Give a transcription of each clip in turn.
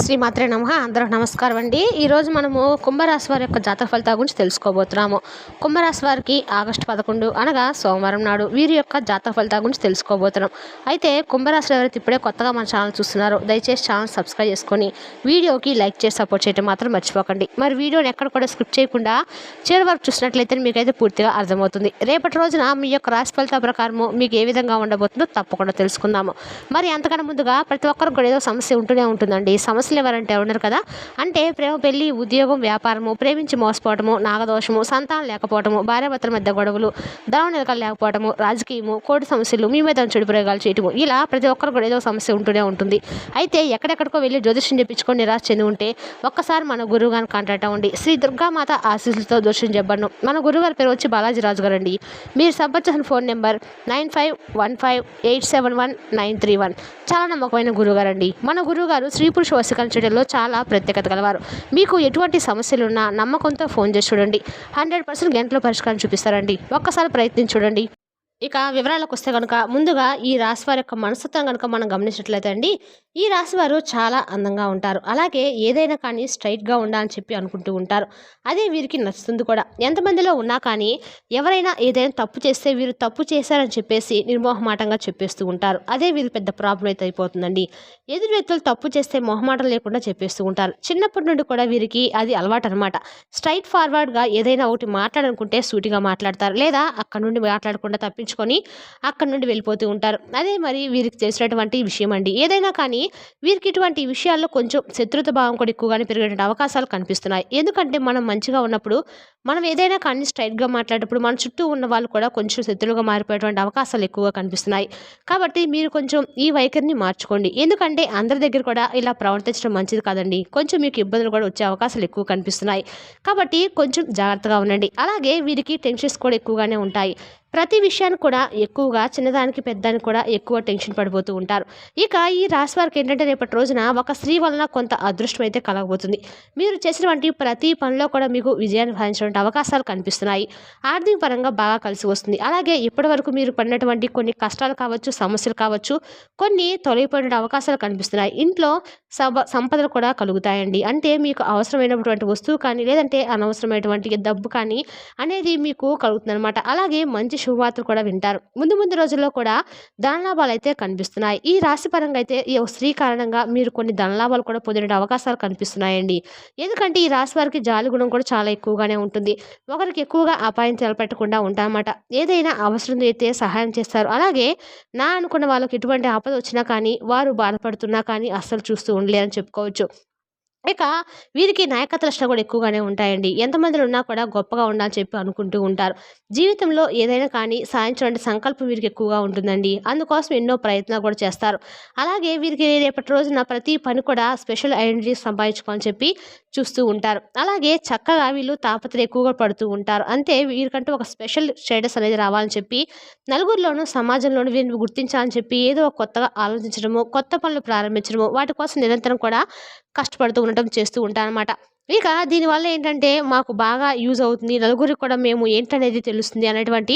శ్రీమాత్రే నమ. అందరూ నమస్కారం అండి. ఈరోజు మనము కుంభరాశి వారి యొక్క జాతక ఫలితాల గురించి తెలుసుకోబోతున్నాము. కుంభరాశి వారికి ఆగస్టు పదకొండు అనగా సోమవారం నాడు వీరి యొక్క జాతక ఫలితాల గురించి తెలుసుకోబోతున్నాం. అయితే కుంభరాశి ఎవరైతే ఇప్పుడే కొత్తగా మన ఛానల్ చూస్తున్నారో దయచేసి ఛానల్ సబ్స్క్రైబ్ చేసుకొని వీడియోకి లైక్ చేసి సపోర్ట్ చేయడం మాత్రం మర్చిపోకండి. మరి వీడియోని ఎక్కడ కూడా స్క్రిప్ట్ చేయకుండా చివరి వరకు చూసినట్లయితే మీకైతే పూర్తిగా అర్థమవుతుంది. రేపటి రోజున మీ యొక్క రాశి ఫలితాల ప్రకారము మీకు ఏ విధంగా ఉండబోతుందో తప్పకుండా తెలుసుకుందాము. మరి అంతకన్నా ముందుగా ప్రతి ఒక్కరికి కూడా ఏదో సమస్య ఉంటూనే ఉంటుందండి. సమస్య సమస్యలు ఎవరంటే ఉన్నారు కదా? అంటే ప్రేమ పెళ్ళి ఉద్యోగం వ్యాపారము ప్రేమించి మోసపోవటము నాగదోషము సంతానం లేకపోవటము భార్యాభర్తల మధ్య గొడవలు ధనం నిలకలు లేకపోవటము రాజకీయము కోటి సమస్యలు మీ మీద చెడు ప్రయోగాలు చేయటము. ఇలా ప్రతి ఒక్కరు కూడా ఏదో సమస్య ఉంటూనే ఉంటుంది. అయితే ఎక్కడెక్కడికో వెళ్ళి జ్యోతిష్యం చెప్పించుకొని నిరాశ చెంది ఉంటే ఒక్కసారి మన గురువు గారిని కాంటాక్ట్ అవ్వండి. శ్రీ దుర్గామాత ఆశీస్సులతో దోషం చెప్పను మన గురువారి పేరు వచ్చి బాలాజీ రాజు గారు అండి మీరు సంపర్చిన phone number nine five one five eight seven one nine three one. చాలా నమ్మకమైన గురువుగారు అండి మన గురువుగారు శ్రీ పురుష వశీకరణ చాలా ప్రత్యేకత గలవారు. మీకు ఎటువంటి సమస్యలు ఉన్నా నమ్మకంతో ఫోన్ చేసి చూడండి. హండ్రెడ్ పర్సెంట్ గంటలో పరిష్కారం చూపిస్తారండి. ఒక్కసారి ప్రయత్నించి చూడండి. ఇక వివరాలకు వస్తే కనుక ముందుగా ఈ రాశి వారి యొక్క మనస్తత్వం కనుక మనం గమనించినట్లయితే అండి ఈ రాశి వారు చాలా అందంగా ఉంటారు. అలాగే ఏదైనా కానీ స్ట్రైట్గా ఉండాలని చెప్పి అనుకుంటూ ఉంటారు. అదే వీరికి నచ్చుతుంది కూడా. ఎంతమందిలో ఉన్నా కానీ ఎవరైనా ఏదైనా తప్పు చేస్తే వీరు తప్పు చేశారని చెప్పేసి నిర్మోహమాటంగా చెప్పేస్తూ ఉంటారు. అదే వీరి పెద్ద ప్రాబ్లం అయితే అయిపోతుందండి. ఎదురు వ్యక్తులు తప్పు చేస్తే మొహమాటం లేకుండా చెప్పేస్తూ ఉంటారు. చిన్నప్పటి నుండి కూడా వీరికి అది అలవాటు అనమాట స్ట్రైట్ ఫార్వర్డ్గా ఏదైనా ఒకటి మాట్లాడాలనుకుంటే సూటిగా మాట్లాడతారు. లేదా అక్కడ నుండి మాట్లాడకుండా తప్పి తప్పించుకొని అక్కడ నుండి వెళ్ళిపోతూ ఉంటారు. అదే మరి వీరికి తెలిసినటువంటి విషయం అండి. ఏదైనా కానీ వీరికి ఇటువంటి విషయాల్లో కొంచెం శత్రుత భావం కూడా ఎక్కువగానే పెరిగేటువంటి అవకాశాలు కనిపిస్తున్నాయి. ఎందుకంటే మనం మంచిగా ఉన్నప్పుడు మనం ఏదైనా కానీ స్ట్రైట్గా మాట్లాడేటప్పుడు మన చుట్టూ ఉన్న వాళ్ళు కూడా కొంచెం శత్రులుగా మారిపోయేటువంటి అవకాశాలు ఎక్కువగా కనిపిస్తున్నాయి. కాబట్టి మీరు కొంచెం ఈ వైఖరిని మార్చుకోండి. ఎందుకంటే అందరి దగ్గర కూడా ఇలా ప్రవర్తించడం మంచిది కాదండి. కొంచెం మీకు ఇబ్బందులు కూడా వచ్చే అవకాశాలు ఎక్కువ కనిపిస్తున్నాయి. కాబట్టి కొంచెం జాగ్రత్తగా ఉండండి. అలాగే వీరికి టెన్షన్స్ కూడా ఎక్కువగానే ఉంటాయి. ప్రతి విషయాన్ని కూడా ఎక్కువగా చిన్నదానికి పెద్దానికి కూడా ఎక్కువ టెన్షన్ పడిపోతూ ఉంటారు. ఇక ఈ రాశి వారికి ఏంటంటే రేపటి రోజున ఒక స్త్రీ వలన కొంత అదృష్టం అయితే కలగబోతుంది. మీరు చేసినటువంటి ప్రతి పనిలో కూడా మీకు విజయాన్ని సాధించినటువంటి అవకాశాలు కనిపిస్తున్నాయి. ఆర్థిక పరంగా బాగా కలిసి వస్తుంది. అలాగే ఇప్పటి వరకు మీరు పడినటువంటి కొన్ని కష్టాలు కావచ్చు సమస్యలు కావచ్చు కొన్ని తొలగిపోయిన అవకాశాలు కనిపిస్తున్నాయి. ఇంట్లో సబ సంపదలు కూడా కలుగుతాయండి. అంటే మీకు అవసరమైనటువంటి వస్తువు కానీ లేదంటే అనవసరమైనటువంటి డబ్బు కానీ అనేది మీకు కలుగుతుంది అనమాట అలాగే మంచి శుభవార్తలు కూడా వింటారు. ముందు ముందు రోజుల్లో కూడా ధనలాభాలు అయితే కనిపిస్తున్నాయి. ఈ రాశి పరంగా అయితే ఈ స్త్రీ కారణంగా మీరు కొన్ని ధనలాభాలు కూడా పొందిన అవకాశాలు కనిపిస్తున్నాయండి. ఎందుకంటే ఈ రాశి వారికి జాలి గుణం కూడా చాలా ఎక్కువగానే ఉంటుంది. ఒకరికి ఎక్కువగా అపాయం తెలపెట్టకుండా ఉంటామన్నమాట ఏదైనా అవసరం అయితే సహాయం చేస్తారు. అలాగే నా అనుకున్న వాళ్ళకి ఎటువంటి ఆపద వచ్చినా కానీ వారు బాధపడుతున్నా కానీ అస్సలు చూస్తూ ఉండలేరని చెప్పుకోవచ్చు. ఇక వీరికి నాయకత్వ లక్షణాలు కూడా ఎక్కువగానే ఉంటాయండి. ఎంతమందిలో ఉన్నా కూడా గొప్పగా ఉండాలని చెప్పి అనుకుంటూ ఉంటారు. జీవితంలో ఏదైనా కానీ సాధించడానికి సంకల్పం వీరికి ఎక్కువగా ఉంటుందండి. అందుకోసం ఎన్నో ప్రయత్నాలు కూడా చేస్తారు. అలాగే వీరికి రేపటి రోజున ప్రతి పని కూడా స్పెషల్ ఐడెంటిటీ సంపాదించుకోవాలని చెప్పి చూస్తూ ఉంటారు. అలాగే చక్కగా వీళ్ళు తాపత్ర ఎక్కువగా పడుతూ ఉంటారు. అంతే వీరికంటూ ఒక స్పెషల్ స్టేటస్ అనేది రావాలని చెప్పి నలుగురిలోనూ సమాజంలోనూ వీరిని గుర్తించాలని చెప్పి ఏదో ఒక కొత్తగా ఆలోచించడము కొత్త పనులు ప్రారంభించడము వాటి కోసం నిరంతరం కూడా కష్టపడుతూ ఉండటం చేస్తూ ఉంటానన్నమాట. ఇక దీనివల్ల ఏంటంటే మాకు బాగా యూజ్ అవుతుంది. నలుగురికి కూడా మేము ఏంటనేది తెలుస్తుంది అనేటువంటి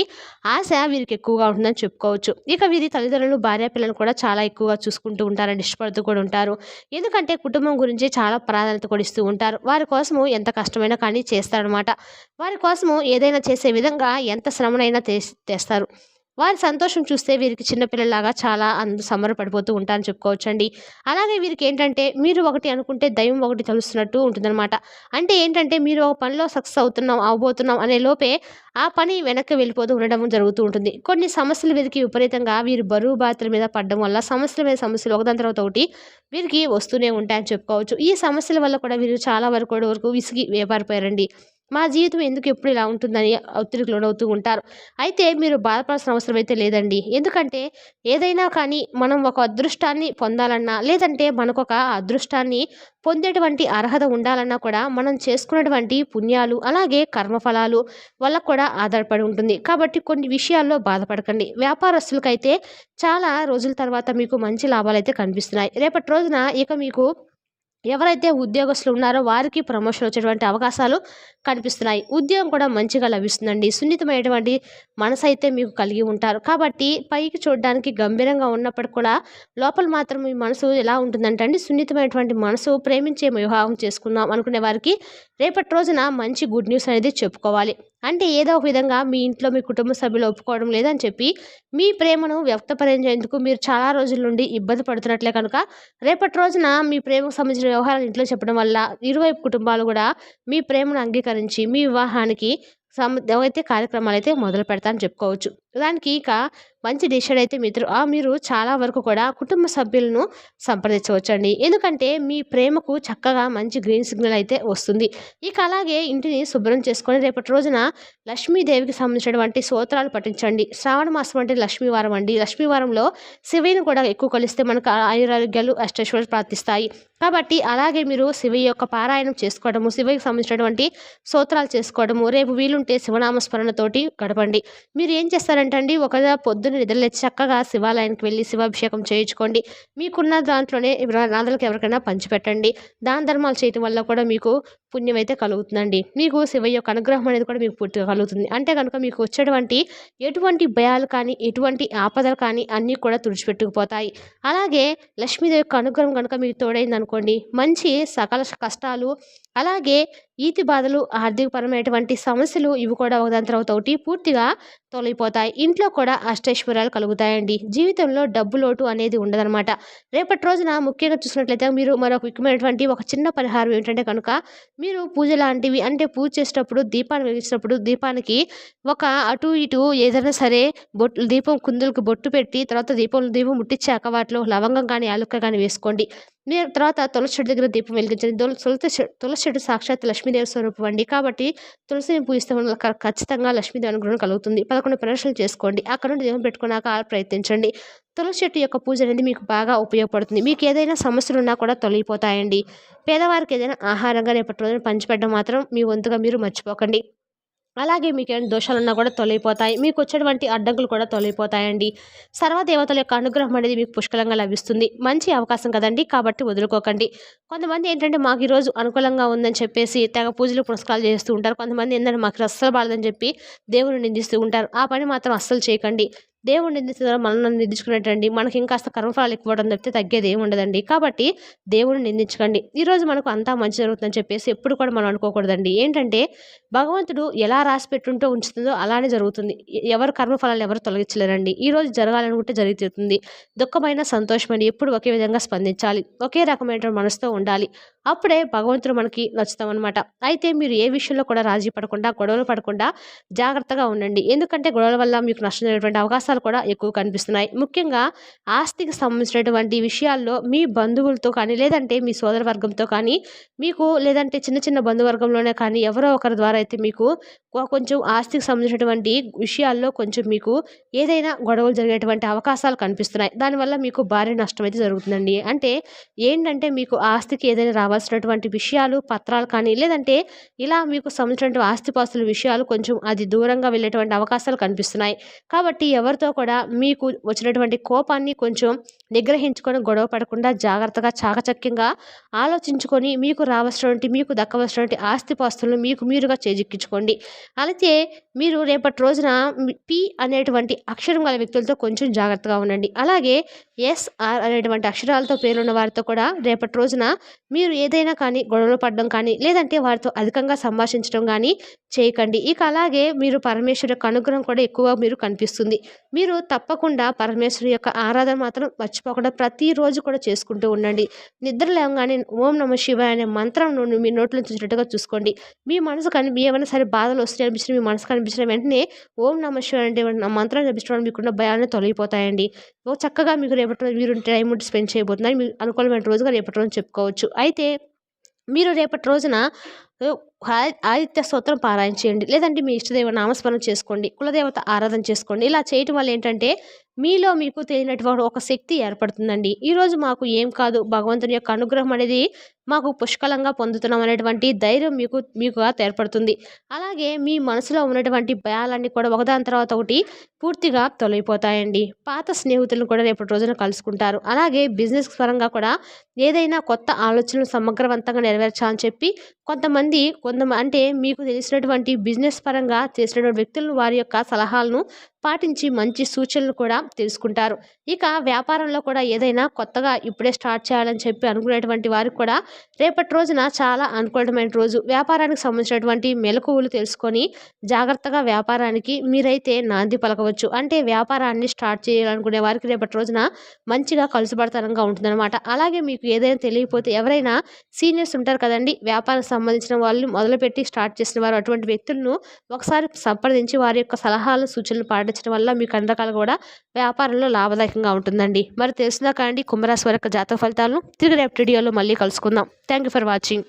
ఆశ వీరికి ఎక్కువగా ఉంటుందని చెప్పుకోవచ్చు. ఇక వీరి తల్లిదండ్రులు భార్య పిల్లలు కూడా చాలా ఎక్కువగా చూసుకుంటూ ఉంటారని ఇష్టపడుతూ కూడా ఉంటారు. ఎందుకంటే కుటుంబం గురించి చాలా ప్రాధాన్యత కూడా ఇస్తూ ఉంటారు. వారి కోసము ఎంత కష్టమైనా కానీ చేస్తారనమాట వారి కోసము ఏదైనా చేసే విధంగా ఎంత శ్రమనైనా తెస్తారు వారి సంతోషం చూస్తే వీరికి చిన్నపిల్లలాగా చాలా అందు సంబరపడిపోతూ ఉంటారని చెప్పుకోవచ్చండి. అలాగే వీరికి ఏంటంటే మీరు ఒకటి అనుకుంటే దైవం ఒకటి తెలుస్తున్నట్టు ఉంటుందన్నమాట. అంటే ఏంటంటే మీరు ఒక పనిలో సక్సెస్ అవుతున్నాం అవబోతున్నాం అనే లోపే ఆ పని వెనక్కి వెళ్ళిపోతూ ఉండడం జరుగుతూ ఉంటుంది. కొన్ని సమస్యలు వీరికి విపరీతంగా వీరు బరువు బాధ్యతల మీద పడడం వల్ల సమస్యల మీద సమస్యలు ఒకదాని తర్వాత ఒకటి వీరికి వస్తూనే ఉంటాయని చెప్పుకోవచ్చు. ఈ సమస్యల వల్ల కూడా వీరు చాలా వరకు వరకు విసిగి వేపారిపోయారండి. మా జీవితం ఎందుకు ఎప్పుడు ఇలా ఉంటుందని ఒత్తిడికి లోనవుతూ ఉంటారు. అయితే మీరు బాధపడాల్సిన అవసరం అయితే లేదండి. ఎందుకంటే ఏదైనా కానీ మనం ఒక అదృష్టాన్ని పొందాలన్నా లేదంటే మనకు ఒక అదృష్టాన్ని పొందేటువంటి అర్హత ఉండాలన్నా కూడా మనం చేసుకున్నటువంటి పుణ్యాలు అలాగే కర్మఫలాలు వల్ల కూడా ఆధారపడి ఉంటుంది. కాబట్టి కొన్ని విషయాల్లో బాధపడకండి. వ్యాపారస్తులకైతే చాలా రోజుల తర్వాత మీకు మంచి లాభాలు అయితే కనిపిస్తున్నాయి. రేపటి రోజున ఇక మీకు ఎవరైతే ఉద్యోగస్తులు ఉన్నారో వారికి ప్రమోషన్ వచ్చేటువంటి అవకాశాలు కనిపిస్తున్నాయి. ఉద్యోగం కూడా మంచిగా లభిస్తుందండి. సున్నితమైనటువంటి మనసు అయితే మీకు కలిగి ఉంటారు. కాబట్టి పైకి చూడడానికి గంభీరంగా ఉన్నప్పటికీ కూడా లోపల మాత్రం మీ మనసు ఎలా ఉంటుందంటే అండి సున్నితమైనటువంటి మనసు ప్రేమించే వివాహం చేసుకుందాం అనుకునే వారికి రేపటి రోజున మంచి గుడ్ న్యూస్ అనేది చెప్పుకోవాలి. అంటే ఏదో ఒక విధంగా మీ ఇంట్లో మీ కుటుంబ సభ్యులు ఒప్పుకోవడం లేదని చెప్పి మీ ప్రేమను వ్యక్తపరించేందుకు మీరు చాలా రోజుల నుండి ఇబ్బంది పడుతున్నట్లే కనుక రేపటి రోజున మీ ప్రేమకు సంబంధించిన వ్యవహారాలు ఇంట్లో చెప్పడం వల్ల ఇరువైపు కుటుంబాలు కూడా మీ ప్రేమను అంగీకరించి మీ వివాహానికి సం అయితే కార్యక్రమాలు అయితే మొదలు పెడతా అని చెప్పుకోవచ్చు. దానికి ఇక మంచి డిసిషన్ అయితే మీరు ఆ మీరు చాలా వరకు కూడా కుటుంబ సభ్యులను సంప్రదించవచ్చండి. ఎందుకంటే మీ ప్రేమకు చక్కగా మంచి గ్రీన్ సిగ్నల్ అయితే వస్తుంది. ఇక అలాగే ఇంటిని శుభ్రం చేసుకొని రేపటి రోజున లక్ష్మీదేవికి సంబంధించినటువంటి స్తోత్రాలు పఠించండి. శ్రావణ మాసం అంటే లక్ష్మీవారం అండి. లక్ష్మీవారంలో శివయ్యను కూడా ఎక్కువ కలిస్తే మనకు ఆయురారోగ్యాలు అష్టైశ్వర్యాలు ప్రార్థిస్తాయి కాబట్టి అలాగే మీరు శివ యొక్క పారాయణం చేసుకోవడము శివకి సంబంధించినటువంటి స్తోత్రాలు చేసుకోవడము రేపు వీలుంటే శివనామస్మరణతోటి గడపండి. మీరు ఏం చేస్తారు అండి ఒక పొద్దున్న నిద్రలేచి చక్కగా శివాలయానికి వెళ్ళి శివాభిషేకం చేయించుకోండి. మీకున్న దాంట్లోనే నాదలకు ఎవరికైనా పంచిపెట్టండి. దాన ధర్మాలు చేయటం వల్ల కూడా మీకు పుణ్యం అయితే కలుగుతుందండి. మీకు శివ యొక్క అనుగ్రహం అనేది కూడా మీకు పూర్తిగా కలుగుతుంది. అంటే కనుక మీకు వచ్చేటువంటి ఎటువంటి భయాలు కానీ ఎటువంటి ఆపదలు కానీ అన్నీ కూడా తుడిచిపెట్టుకుపోతాయి. అలాగే లక్ష్మీదేవి యొక్క అనుగ్రహం కనుక మీకు తోడైంది అనుకోండి మంచి సకల కష్టాలు అలాగే ఈతి బాధలు ఆర్థికపరమైనటువంటి సమస్యలు ఇవి కూడా ఒకదాని తర్వాత ఒకటి పూర్తిగా తొలగిపోతాయి. ఇంట్లో కూడా అష్టైశ్వర్యాలు కలుగుతాయండి. జీవితంలో డబ్బు లోటు అనేది ఉండదనమాట రేపటి రోజున ముఖ్యంగా చూసినట్లయితే మీరు మరొక ముఖ్యమైనటువంటి ఒక చిన్న పరిహారం ఏంటంటే కనుక మీరు పూజ లాంటివి అంటే పూజ చేసేటప్పుడు దీపాన్ని వెలిగించినప్పుడు దీపానికి ఒక అటు ఇటు ఏదైనా సరే బొట్టు దీపం కుందులకు బొట్టు పెట్టి తర్వాత దీపం దీపం ముట్టించాక వాటిలో లవంగం కానీ యాలుక్క కానీ వేసుకోండి. తర్వాత తులసి చెట్టు దగ్గర దీపం వెలిగించండి. తులసి తులసి చెట్టు సాక్షాత్ లక్ష్మీదేవి స్వరూపం అండి. కాబట్టి తులసిని పూజిస్తే ఖచ్చితంగా లక్ష్మీదేవి అనుగ్రహం కలుగుతుంది. పదకొండు ప్రదర్శనలు చేసుకోండి. అక్కడ నుండి దీపం పెట్టుకున్నాక ప్రయత్నించండి. తులసి చెట్టు యొక్క పూజ అనేది మీకు బాగా ఉపయోగపడుతుంది. మీకు ఏదైనా సమస్యలు ఉన్నా కూడా తొలగిపోతాయండి. పేదవారికి ఏదైనా ఆహారంగా రేపటి రోజున పంచిపెట్టడం మాత్రం మీ వంతుగా మీరు మర్చిపోకండి. అలాగే మీకు ఏమైనా దోషాలున్నా కూడా తొలగిపోతాయి. మీకు వచ్చేటువంటి అడ్డంకులు కూడా తొలగిపోతాయండి. సర్వదేవతల యొక్క అనుగ్రహం అనేది మీకు పుష్కలంగా లభిస్తుంది. మంచి అవకాశం కదండి. కాబట్టి వదులుకోకండి. కొంతమంది ఏంటంటే మాకు ఈరోజు అనుకూలంగా ఉందని చెప్పేసి తెగ పూజలు పురస్కారాలు చేస్తూ ఉంటారు. కొంతమంది ఏంటంటే మాకు అస్సలు బాలదని చెప్పి దేవుని నిందిస్తూ ఉంటారు. ఆ పని మాత్రం అస్సలు చేయకండి. దేవుడు నిందించడం మనల్ని నిందించుకునేటండి మనకి ఇంకాస్త కర్మఫలాలు ఎక్కువ తప్పితే తగ్గేది ఏమి ఉండదండి. కాబట్టి దేవుడిని నిందించకండి. ఈరోజు మనకు అంతా మంచి జరుగుతుందని చెప్పేసి ఎప్పుడు కూడా మనం అనుకోకూడదండి. ఏంటంటే భగవంతుడు ఎలా రాసి పెట్టుంటో ఉంచుతుందో అలానే జరుగుతుంది. ఎవరు కర్మఫలాలు ఎవరు తొలగించలేరండి. ఈరోజు జరగాలనుకుంటే జరుగుతుంది. దుఃఖమైన సంతోషమైన ఎప్పుడు ఒకే విధంగా స్పందించాలి. ఒకే రకమైన మనసుతో ఉండాలి. అప్పుడే భగవంతుడు మనకి నచ్చుతామన్నమాట. అయితే మీరు ఏ విషయంలో కూడా రాజీ పడకుండా గొడవలు పడకుండా జాగ్రత్తగా ఉండండి. ఎందుకంటే గొడవల వల్ల మీకు నష్టం జరిగేటువంటి అవకాశాలు కూడా ఎక్కువ కనిపిస్తున్నాయి. ముఖ్యంగా ఆస్తికి సంబంధించినటువంటి విషయాల్లో మీ బంధువులతో కానీ లేదంటే మీ సోదర వర్గంతో కానీ మీకు లేదంటే చిన్న చిన్న బంధువర్గంలోనే కానీ ఎవరో ఒకరి ద్వారా అయితే మీకు కొంచెం ఆస్తికి సంబంధించినటువంటి విషయాల్లో కొంచెం మీకు ఏదైనా గొడవలు జరిగేటువంటి అవకాశాలు కనిపిస్తున్నాయి. దానివల్ల మీకు భారీ నష్టం అయితే జరుగుతుందండి. అంటే ఏంటంటే మీకు ఆస్తికి ఏదైనా రావాల్సినటువంటి విషయాలు పత్రాలు కానీ లేదంటే ఇలా మీకు సంబంధించినటువంటి ఆస్తిపాస్తుల విషయాలు కొంచెం అది దూరంగా వెళ్ళేటువంటి అవకాశాలు కనిపిస్తున్నాయి. కాబట్టి ఎవరితో కూడా మీకు వచ్చినటువంటి కోపాన్ని కొంచెం నిగ్రహించుకొని గొడవ పడకుండా జాగ్రత్తగా చాకచక్యంగా ఆలోచించుకొని మీకు రావాల్సినటువంటి మీకు దక్కవలసినటువంటి ఆస్తిపాస్తులను మీకు మీరుగా చేజిక్కించుకోండి. అయితే మీరు రేపటి రోజున పి అనేటువంటి అక్షరం గల వ్యక్తులతో కొంచెం జాగ్రత్తగా ఉండండి. అలాగే ఎస్ఆర్ అనేటువంటి అక్షరాలతో పేరున్న వారితో కూడా రేపటి రోజున మీరు ఏదైనా కానీ గొడవలు పడడం కానీ లేదంటే వారితో అధికంగా సంభాషించడం కానీ చేయకండి. ఇక అలాగే మీరు పరమేశ్వరు యొక్క అనుగ్రహం కూడా ఎక్కువ మీరు కనిపిస్తుంది. మీరు తప్పకుండా పరమేశ్వరు యొక్క ఆరాధన మాత్రం మర్చిపోకుండా ప్రతిరోజు కూడా చేసుకుంటూ ఉండండి. నిద్ర లేవగానే ఓం నమ శివాయ అనే మంత్రం మీ నోట్లో చూసినట్టుగా చూసుకోండి. మీ మనసు కని ఏమైనా సరే బాధలు వస్తాయి అనిపించిన మీ మనసు కనిపించిన వెంటనే ఓం నమ శివాయ అంటే మంత్రం జపించడం మీకున్న భయాలను తొలగిపోతాయండి. చక్కగా మీకు రేపటి రోజు మీరు టైం స్పెండ్ చేయబోతున్నారు. మీరు అనుకూలమైన రోజుగా రేపటి రోజు చెప్పుకోవచ్చు. అయితే మీరు రేపటి రోజున ఆదిత్య స్తోత్రం పారాయణ చేయండి. లేదంటే మీ ఇష్టదేవ నామస్మరణ చేసుకోండి. కులదేవత ఆరాధన చేసుకోండి. ఇలా చేయటం వల్ల ఏంటంటే మీలో మీకు తెలియనటువంటి ఒక శక్తి ఏర్పడుతుందండి. ఈరోజు మాకు ఏం కాదు భగవంతుని యొక్క అనుగ్రహం అనేది మాకు పుష్కలంగా పొందుతున్నాం అనేటువంటి ధైర్యం మీకు మీకు ఏర్పడుతుంది. అలాగే మీ మనసులో ఉన్నటువంటి భయాలన్నీ కూడా ఒకదాని తర్వాత ఒకటి పూర్తిగా తొలగిపోతాయండి. పాత స్నేహితులను కూడా రేపటి రోజున కలుసుకుంటారు. అలాగే బిజినెస్ పరంగా కూడా ఏదైనా కొత్త ఆలోచనలు సమగ్రవంతంగా నెరవేర్చాలని చెప్పి కొంతమంది కొంత అంటే మీకు తెలిసినటువంటి బిజినెస్ పరంగా చేసినటువంటి వ్యక్తులను వారి యొక్క సలహాలను పాటించి మంచి సూచనలు కూడా తెలుసుకుంటారు. ఇక వ్యాపారంలో కూడా ఏదైనా కొత్తగా ఇప్పుడే స్టార్ట్ చేయాలని చెప్పి అనుకునేటువంటి వారికి కూడా రేపటి రోజున చాలా అనుకూలమైన రోజు. వ్యాపారానికి సంబంధించినటువంటి మెలకువలు తెలుసుకొని జాగ్రత్తగా వ్యాపారానికి మీరైతే నాంది పలకవచ్చు. అంటే వ్యాపారాన్ని స్టార్ట్ చేయాలనుకునే వారికి రేపటి రోజున మంచిగా కలుసుబడతనంగా ఉంటుందన్నమాట. అలాగే మీకు ఏదైనా తెలియకపోతే ఎవరైనా సీనియర్స్ ఉంటారు కదండి వ్యాపారం సంబంధించిన వాళ్ళు మొదలుపెట్టి స్టార్ట్ చేసిన వారు అటువంటి వ్యక్తులను ఒకసారి సంప్రదించి వారి యొక్క సలహాలు సూచనలు పండించడం వల్ల మీకు అన్ని రకాలు కూడా వ్యాపారంలో లాభదాయకంగా ఉంటుందండి. మరి తెలిసిందా కాండి కుంభరాశి వారి యొక్క జాతక ఫలితాలను తిరిగి రేపు వీడియోలో మళ్ళీ కలుసుకుందాం. Thank you for watching